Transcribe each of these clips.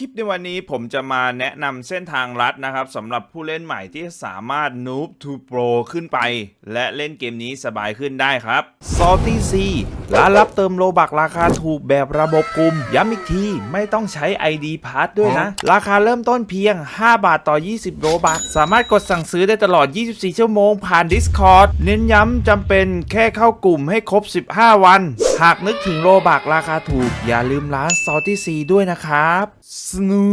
ลิปในวันนี้ผมจะมาแนะนำเส้นทางลัดนะครับสำหรับผู้เล่นใหม่ที่สามารถ Noob to Pro ขึ้นไป และเล่นเกมนี้สบายขึ้นได้ครับ Salty C ร้านรับเติมโลบักราคาถูกแบบระบบกลุ่ม ย้ำอีกที ไม่ต้องใช้ ID Pass ด้วยนะ ราคาเริ่มต้นเพียง 5 บาทต่อ 20 โลบัก สามารถกดสั่งซื้อได้ตลอด 24 ชั่วโมงผ่าน Discord เน้นย้ำจำเป็นแค่เข้ากลุ่มให้ครบ 15 วัน หากนึกถึงโลบักราคาถูก อย่าลืมร้าน Salty C ด้วยนะครับสนู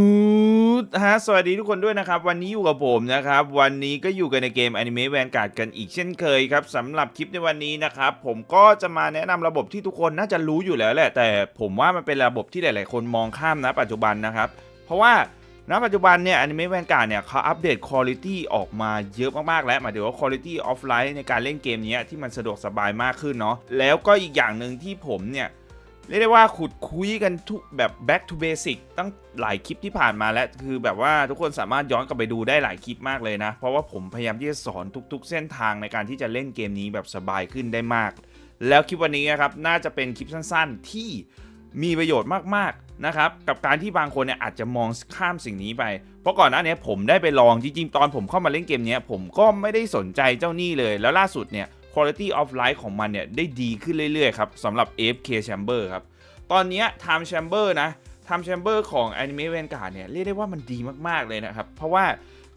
ดฮะสวัสดีทุกคนด้วยนะครับ วันนี้อยู่กับผมนะครับ วันนี้ก็อยู่กันในเกม Anime Vanguard กันอีกเช่นเคยครับสำหรับคลิปในวันนี้นะครับ ผมก็จะมาแนะนำระบบที่ทุกคนน่าจะรู้อยู่แล้วแหละ แต่ผมว่ามันเป็นระบบที่หลาย ๆ คนมองข้ามนะปัจจุบันนะครับ เพราะว่า ณปัจจุบันเนี่ย Anime Vanguard เนี่ยเขาอัปเดตคุณภาพออกมาเยอะมากๆแล้วหมายถึงว่าคุณภาพออฟไลน์ในการเล่นเกมนี้ที่มันสะดวกสบายมากขึ้นเนาะแล้วก็อีกอย่างหนึ่งที่ผมเนี่ยเรียกได้ว่าขุดคุยกันทุกแบบ back to basic ตั้งหลายคลิปที่ผ่านมาแล้ว คือแบบว่าทุกคนสามารถย้อนกลับไปดูได้หลายคลิปมากเลยนะ เพราะว่าผมพยายามที่จะสอนทุกๆ เส้นทางในการที่จะเล่นเกมนี้แบบสบายขึ้นได้มาก แล้วคลิปวันนี้นะครับน่าจะเป็นคลิปสั้น ๆ ที่ มีประโยชน์มากๆนะครับกับการที่บางคนเนี่ยอาจจะมองข้ามสิ่งนี้ไป เพราะก่อนหน้านี้ผมได้ไปลองจริงๆ ตอนผมเข้ามาเล่นเกมนี้ผมก็ไม่ได้สนใจเจ้านี่เลย แล้วล่าสุดเนี่ย quality of life ของมันเนี่ยได้ดีขึ้นเรื่อยๆครับสำหรับ AFK Chamber ครับ ตอนนี้ Time Chamber นะ Time Chamber ของ Anime Vanguard เนี่ยเรียกได้ว่ามันดีมากๆเลยนะครับ เพราะว่า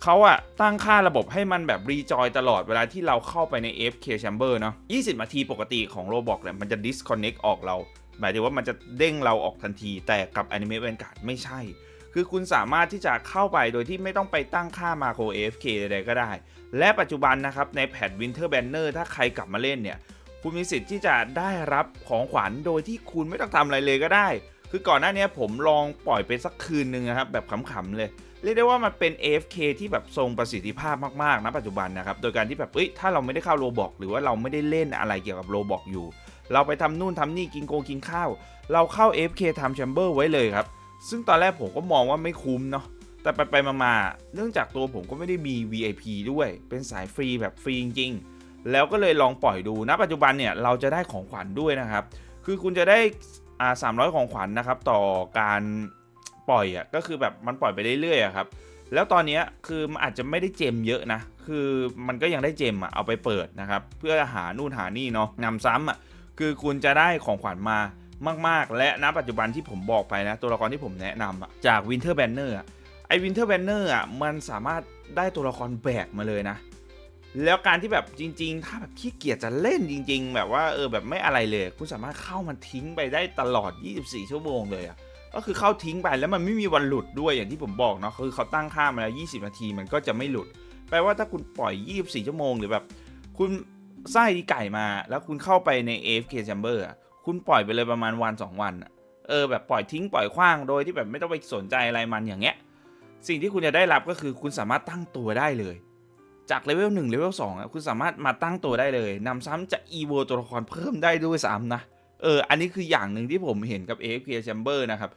เขาอะตั้งค่าระบบให้มันแบบรีจอยตลอดเวลาที่เราเข้าไปใน AFK Chamber เนาะ 20 นาทีปกติของ Roblox เนี่ยมันจะ disconnect ออกเราหมายถึงว่ามันจะเด้งเราออกทันทีแต่กับ Anime Vanguard ไม่ใช่ คือคุณสามารถที่จะเข้าไปโดยที่ไม่ต้องไปตั้งค่า Macro AFK ใดๆก็ได้ และปัจจุบันนะครับ ในแพท Winter Banner ถ้าใครกลับมาเล่นเนี่ย คุณมีสิทธิ์ที่จะได้รับของขวัญโดยที่คุณไม่ต้องทำอะไรเลยก็ได้ คือก่อนหน้านี้ผมลองปล่อยไปสักคืนหนึ่งนะครับแบบขำๆเลยเรียกได้ว่ามันเป็น AFK ที่แบบทรงประสิทธิภาพมากๆนะปัจจุบันนะครับ โดยการที่แบบ เอ้ย ถ้าเราไม่ได้เข้าโรบอกหรือว่าเราไม่ได้เล่นอะไรเกี่ยวกับโรบอกอยู่ เราไปทำนู่นทำนี่กินโกงกินข้าว เราเข้า FK Time Chamber ไว้เลยครับ ซึ่งตอนแรกผมก็มองว่าไม่คุ้มเนาะแต่ไปไปมาๆเนื่องจากตัวผมก็ไม่ได้มี VIP ด้วย เป็นสายฟรีแบบฟรีจริงๆ แล้วก็เลยลองปล่อยดูณปัจจุบันเนี่ยเราจะได้ของขวัญด้วยนะครับ คือคุณจะได้อ่า300ของขวัญนะครับ ต่อการปล่อยอะก็คือแบบมันปล่อยไปเรื่อยๆอะครับ แล้วตอนนี้คือมันอาจจะไม่ได้เจมเยอะนะ คือมันก็ยังได้เจมอะเอาไปเปิดนะครับ เพื่อหานู่นหานี่เนาะนำซ้ำอะ คือคุณจะได้ของขวัญมามาก ๆ และณปัจจุบันที่ผมบอกไปนะ ตัวละครที่ผมแนะนำจาก Winter Banner อะไอ้ Winter Banner อะมันสามารถได้ตัวละครแบกมาเลยนะ แล้วการที่แบบจริง ๆ ถ้าแบบขี้เกียจจะเล่นจริง ๆ แบบว่าเออแบบไม่อะไรเลย คุณสามารถเข้ามันทิ้งไปได้ตลอด 24 ชั่วโมงเลยอะก็คือเข้าทิ้งไปแล้วมันไม่มีวันหลุดด้วยอย่างที่ผมบอกเนาะคือเขาตั้งค่ามาแล้ว 20 นาทีมันก็จะไม่หลุด แปลว่าถ้าคุณปล่อย 24 ชั่วโมงหรือแบบ คุณ ไส้ดีไก่มา แล้วคุณเข้าไปใน AFK Chamber อะคุณปล่อยไปเลยประมาณวัน 2 วันเออแบบปล่อยทิ้งปล่อยขว้างโดยที่แบบไม่ต้องไปสนใจอะไรมันอย่างเงี้ย สิ่งที่คุณจะได้รับก็คือคุณสามารถตั้งตัวได้เลย จากเลเวล1เลเวล2อะคุณสามารถมาตั้งตัวได้เลยนำซ้ำจะ EVO ตัวละครเพิ่มได้ด้วยซ้ำนะเอออันนี้คืออย่างหนึ่งที่ผมเห็นกับ AFK Chamber นะครับ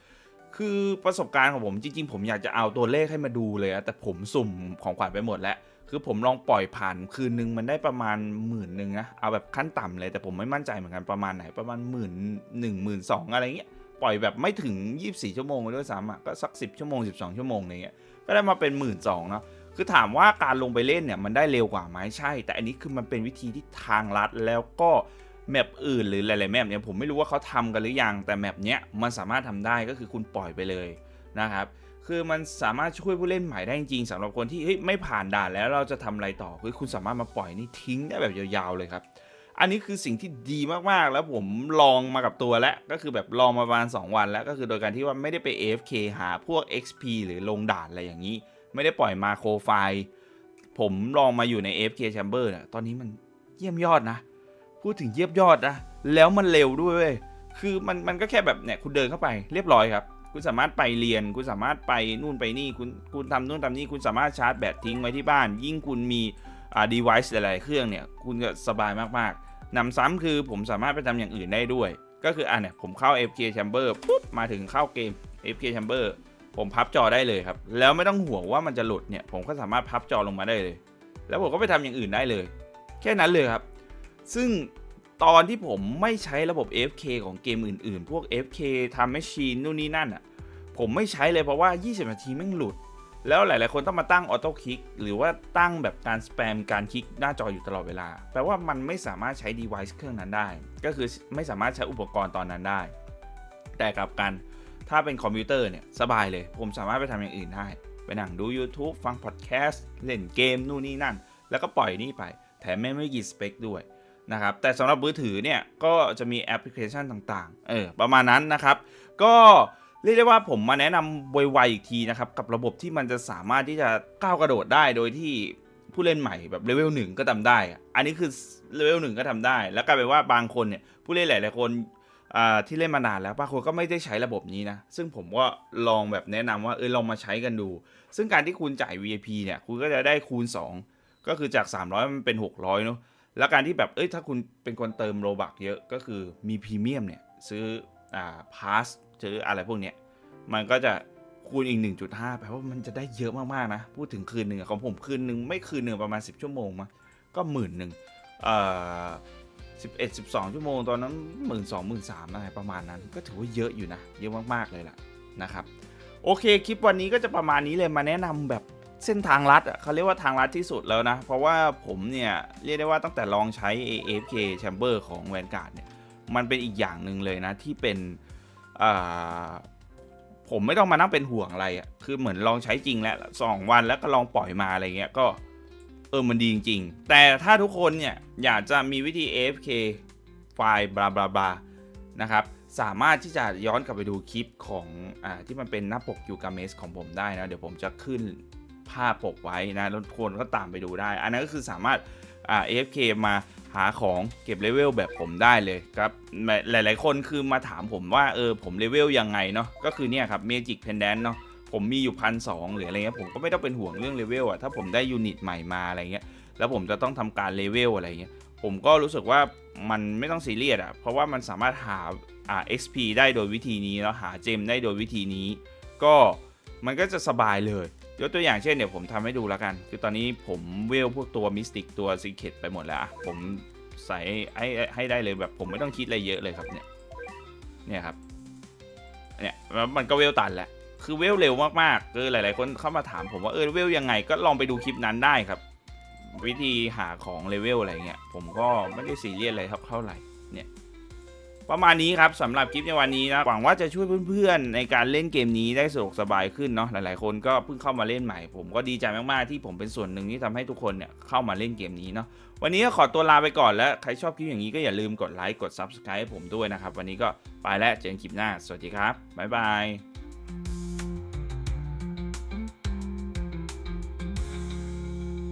คือประสบการณ์ของผมจริง ๆ ผมอยากจะเอาตัวเลขให้มาดูเลยอะแต่ผมสุ่มของขวัญไปหมดแล้ว คือผมลองปล่อยผ่านคืนนึงมันได้ประมาณหมื่นหนึ่งนะเอาแบบขั้นต่ำเลยแต่ผมไม่มั่นใจเหมือนกันประมาณไหนประมาณหมื่นหนึ่งหมื่นสองอะไรเงี้ยปล่อยแบบไม่ถึง 24 ชั่วโมงเลยด้วยซ้ำอะก็สัก 10 ชั่วโมง 12 ชั่วโมงอะไรเงี้ยก็ได้มาเป็นหมื่นสองเนาะคือถามว่าการลงไปเล่นเนี่ยมันได้เร็วกว่าไหมใช่ แต่อันนี้คือมันเป็นวิธีที่ทางลัดแล้วก็แมปอื่นหรือหลายๆแมปเนี่ยผมไม่รู้ว่าเขาทำกันหรือยังแต่แมปเนี้ยมันสามารถทำได้ก็คือคุณปล่อยไปเลยนะครับ คือมันสามารถช่วยผู้เล่นใหม่ได้จริงๆสำหรับคนที่ไม่ผ่านด่านแล้วเราจะทำอะไรต่อคือคุณสามารถมาปล่อยนี่ทิ้งได้แบบยาวๆเลยครับ อันนี้คือสิ่งที่ดีมากๆแล้วผมลองมากับตัวแล้ว ก็คือแบบลองมาประมาณ 2 วันแล้วก็คือโดยการที่ว่าไม่ได้ไป AFK หาพวก XP หรือลงด่านอะไรอย่างนี้ ไม่ได้ปล่อยมาโครไฟล์ผมลองมาอยู่ใน AFK Chamber นี่ตอนนี้มันเยี่ยมยอดนะ พูดถึงเยี่ยมยอดนะ แล้วมันเร็วด้วย คือมันมันก็แค่แบบเนี่ยคุณเดินเข้าไปเรียบร้อยครับ คุณสามารถไปเรียน คุณสามารถไปนู่นไปนี่ คุณคุณทำนู่นทำนี่ คุณสามารถชาร์จแบตทิ้งไว้ที่บ้าน ยิ่งคุณมีอ่า device หลายๆเครื่องเนี่ย คุณก็สบายมากๆนำซ้ำคือผมสามารถไปทำอย่างอื่นได้ด้วย ก็คืออะเนี่ยผมเข้า FK Chamber ปุ๊บ มาถึงเข้าเกม FK Chamber ผมพับจอได้เลยครับ แล้วไม่ต้องห่วงว่ามันจะหลุดเนี่ย ผมก็สามารถพับจอลงมาได้เลย แล้วผมก็ไปทำอย่างอื่นได้เลย แค่นั้นเลยครับ ซึ่ง ตอนที่ผมไม่ใช้ระบบ FK ของเกมอื่นๆ พวก FK ทำแมชชีนนู่นนี่นั่นอะ ผมไม่ใช้เลยเพราะว่า 20 นาทีแม่งหลุด แล้วหลายๆ คนต้องมาตั้งออโต้คลิก หรือว่าตั้งแบบการสแปมการคลิกหน้าจออยู่ตลอดเวลา แปลว่ามันไม่สามารถใช้ device เครื่องนั้นได้ ก็คือไม่สามารถใช้อุปกรณ์ตอนนั้นได้ แต่กลับกันถ้าเป็นคอมพิวเตอร์เนี่ยสบายเลย ผมสามารถไปทำอย่างอื่นได้ ไปนั่งดู YouTube ฟังพอดแคสต์เล่นเกมนู่นนี่นั่น แล้วก็ปล่อยนี่ไป แถมไม่ไม่กี่สเปคด้วย นะครับ แต่สำหรับมือถือเนี่ยก็จะมีแอปพลิเคชันต่างๆ เออประมาณนั้นนะครับ ก็เรียกได้ว่าผมมาแนะนำไวๆอีกทีนะครับ กับระบบที่มันจะสามารถที่จะก้าวกระโดดได้โดยที่ผู้เล่นใหม่แบบเลเวลหนึ่งก็ทำได้ อันนี้คือเลเวลหนึ่งก็ทำได้ แล้วกลายเป็นว่าบางคนเนี่ยผู้เล่นหลายๆคนที่เล่นมานานแล้วบางคนก็ไม่ได้ใช้ระบบนี้นะ ซึ่งผมก็ลองแบบแนะนำว่าเออลองมาใช้กันดู ซึ่งการที่คุณจ่าย VIP เนี่ยคุณก็จะได้คูณ 2 ก็คือจาก 300 มันเป็น 600เนาะ แล้วการที่แบบเอ้ยถ้าคุณเป็นคนเติมโลบักเยอะก็คือมีพรีเมียมเนี่ยซื้ออ่าพาสซื้ออะไรพวกเนี้ยมันก็จะคูณอีก 1.5แปลว่ามันจะได้เยอะมากๆนะ พูดถึงคืนหนึ่งของผมคืนหนึ่งไม่คืนหนึ่งประมาณ 10 ชั่วโมงมั้งก็หมื่นหนึ่งเอ่อ11 12ชั่วโมงตอนนั้นหมื่นสองหมื่นสามอะไรประมาณนั้น ก็ถือว่าเยอะอยู่นะ เยอะมากๆเลยล่ะนะครับ โอเคคลิปวันนี้ก็จะประมาณนี้เลยมาแนะนำแบบ เส้นทางลัดอะเขาเรียกว่าทางลัดที่สุดแล้วนะ เพราะว่าผมเนี่ย เรียกได้ว่าตั้งแต่ลองใช้ AFK Chamber ของ Vanguard เนี่ย มันเป็นอีกอย่างหนึ่งเลยนะ ที่เป็นผมไม่ต้องมานั่งเป็นห่วงอะไรอะคือเหมือนลองใช้จริงแล้วสองวันแล้วก็ลองปล่อยมาอะไรเงี้ยก็เออมันดีจริงๆ แต่ถ้าทุกคนเนี่ยอยากจะมีวิธี AFK ไฟล์บลาบลาบลานะครับสามารถที่จะย้อนกลับไปดูคลิปของอที่มันเป็นหน้าปกยูกาเมสของผมได้นะ เดี๋ยวผมจะขึ้น ภาพปกไว้นะทุกคนก็ตามไปดูได้ อันนั้นก็คือสามารถอ่า AFK มาหาของเก็บเลเวลแบบผมได้เลยครับ หลาย ๆ คนคือมาถามผมว่าเออผมเลเวลยังไงเนาะก็คือเนี่ยครับ Magic Pendant เนาะผมมีอยู่พันสหรืออะไรเงี้ยผมก็ไม่ต้องเป็นห่วงเรื่องเลเวลอะถ้าผมได้ยูนิตใหม่มาอะไรเงี้ยแล้วผมจะต้องทำการเลเวลอะไรเงี้ยผมก็รู้สึกว่ามันไม่ต้องซีเรียสอะเพราะว่ามันสามารถหาอ่า XP ได้โดยวิธีนี้แล้วหาเจมได้โดยวิธีนี้ ก็มันก็จะสบายเลย ยกตัวอย่างเช่นเดี๋ยวผมทำให้ดูแล้วกัน คือตอนนี้ผมเวลพวกตัวมิสติกตัวซีเคตไปหมดแล้วผมใส่ให้ให้ได้เลยแบบผมไม่ต้องคิดอะไรเยอะเลยครับเนี่ยเนี่ยครับเนี่ยแล้วมันก็เวลตันแหละคือเวลเร็วมากๆคือหลาย ๆ คนเข้ามาถามผมว่าเออเวลยังไงก็ลองไปดูคลิปนั้นได้ครับ วิธีหาของเลเวลอะไรเงี้ยผมก็ไม่ได้ซีเรียสอะไรเท่าไหร่เนี่ย ประมาณนี้ครับสำหรับคลิปในวันนี้นะหวังว่าจะช่วยเพื่อนๆ ในการเล่นเกมนี้ได้สะดวกสบายขึ้นเนาะหลายๆ คนก็เพิ่งเข้ามาเล่นใหม่ ผมก็ดีใจมากๆที่ผมเป็นส่วนหนึ่งที่ทำให้ทุกคนเนี่ยเข้ามาเล่นเกมนี้เนาะวันนี้ก็ขอตัวลาไปก่อนแล้วใครชอบคลิปอย่างนี้ก็อย่าลืมกดไลค์กด Subscribe ให้ผมด้วยนะครับวันนี้ก็ไปแล้วเจอกันคลิปหน้า สวัสดีครับบ๊ายบาย